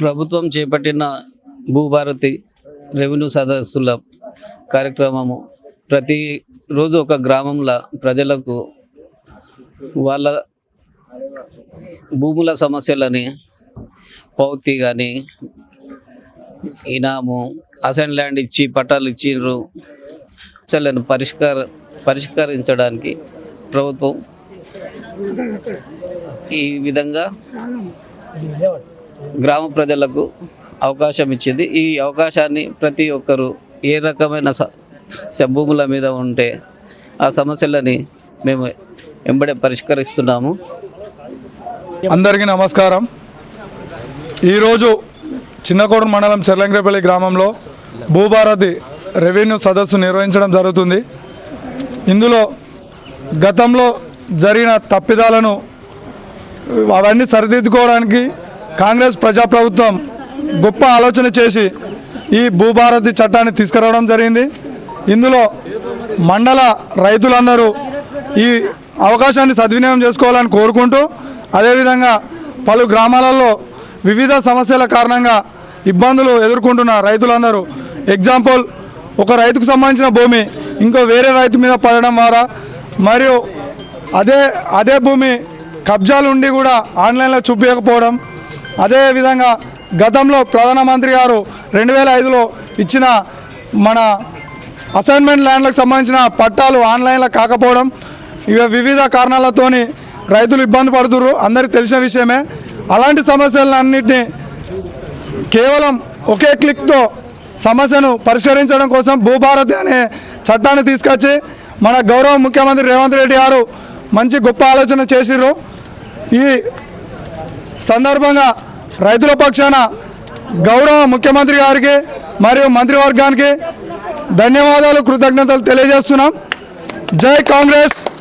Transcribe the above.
ప్రభుత్వం చేపట్టిన భూభారతి రెవెన్యూ సదస్సుల కార్యక్రమము ప్రతి రోజు ఒక గ్రామంలో ప్రజలకు వాళ్ళ భూముల సమస్యలని పౌతి కానీ ఇనాము అసైన్ ల్యాండ్ ఇచ్చి పట్టాలు ఇచ్చిండ్రు సమస్యలను పరిష్కార పరిష్కరించడానికి ప్రభుత్వం ఈ విధంగా గ్రామ ప్రజలకు అవకాశం ఇచ్చింది. ఈ అవకాశాన్ని ప్రతి ఒక్కరు ఏ రకమైన స- భూముల మీద ఉంటే ఆ సమస్యలని మేము వెంబడే పరిష్కరిస్తున్నాము. అందరికీ నమస్కారం. ఈరోజు చిన్నకోట మండలం చెర్లంకరపల్లి గ్రామంలో భూభారతి రెవెన్యూ సదస్సు నిర్వహించడం జరుగుతుంది. ఇందులో గతంలో జరిగిన తప్పిదాలను అవన్నీ సరిదిద్దుకోవడానికి కాంగ్రెస్ ప్రజాప్రభుత్వం గొప్ప ఆలోచన చేసి ఈ భూభారతి చట్టాన్ని తీసుకురావడం జరిగింది. ఇందులో మండల రైతులందరూ ఈ అవకాశాన్ని సద్వినియోగం చేసుకోవాలని కోరుకుంటూ అదేవిధంగా పలు గ్రామాలలో వివిధ సమస్యల కారణంగా ఇబ్బందులు ఎదుర్కొంటున్న రైతులందరూ ఎగ్జాంపుల్ ఒక రైతుకు సంబంధించిన భూమి ఇంకో వేరే రైతు మీద పడడం ద్వారా మరియు అదే అదే భూమి కబ్జాలు ఉండి కూడా ఆన్లైన్లో చూపించకపోవడం అదేవిధంగా గతంలో ప్రధానమంత్రి గారు రెండు వేల ఐదులో ఇచ్చిన మన అసైన్మెంట్ ల్యాండ్లకు సంబంధించిన పట్టాలు ఆన్లైన్లో కాకపోవడం ఇవి వివిధ కారణాలతోని రైతులు ఇబ్బంది పడుతున్నారు అందరికీ తెలిసిన విషయమే. అలాంటి సమస్యలన్నింటినీ కేవలం ఒకే క్లిక్తో సమస్యను పరిష్కరించడం కోసం భూభారతి అనే చట్టాన్ని తీసుకొచ్చి మన గౌరవ ముఖ్యమంత్రి రేవంత్ రెడ్డి గారు మంచి గొప్ప ఆలోచన చేసిర్రు. ఈ సందర్భంగా రైతుల పక్షాన గౌరవ ముఖ్యమంత్రి గారికి మరియు మంత్రివర్గానికి ధన్యవాదాలు కృతజ్ఞతలు తెలియజేస్తున్నాం. జై కాంగ్రెస్!